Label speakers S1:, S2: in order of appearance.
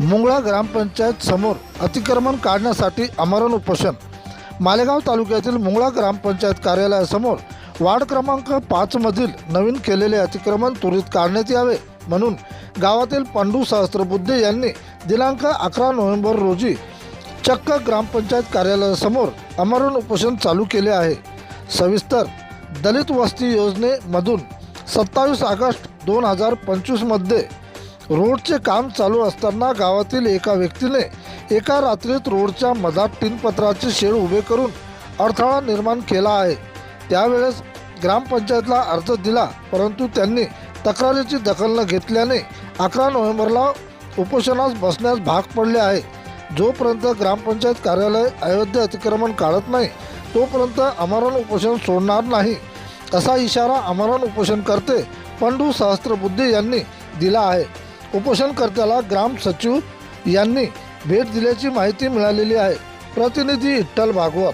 S1: मुंगळा ग्रामपंचायत समोर अतिक्रमण काढण्यासाठी आमरण उपोषण. मालेगाव तालुक्यातील मुंगळा ग्रामपंचायत कार्यालयासमोर वार्ड क्रमांक पाचमधील नवीन केलेले अतिक्रमण त्वरित काढण्यात यावे म्हणून गावातील पांडू सहस्त्रबुद्धे यांनी दिनांक अकरा नोव्हेंबर रोजी चक्क ग्रामपंचायत कार्यालयासमोर आमरण उपोषण चालू केले आहे. सविस्तर दलित वस्ती योजनेमधून सत्तावीस ऑगस्ट दोन हजार पंचवीसमध्ये रोडचे काम चालू असताना गावातील एका व्यक्तीने एका रात्रीत रोडच्या मधात टिनपत्राचे शेड उभे करून अडथळा निर्माण केला आहे. त्यावेळेस ग्रामपंचायतला अर्ज दिला परंतु त्यांनी तक्रारीची दखल न घेतल्याने अकरा नोव्हेंबरला उपोषणास बसण्यास भाग पडले आहे. जोपर्यंत ग्रामपंचायत कार्यालय अयोध्या अतिक्रमण काढत नाही तोपर्यंत आमरण उपोषण सोडणार नाही असा इशारा आमरण उपोषणकर्ते पंडू सहस्त्रबुद्धे यांनी दिला आहे. उपोषणकर्त्याला ग्राम सचिव यांनी भेट दिल्याची माहिती मिळालेली आहे. प्रतिनिधी विठ्ठल भागवत.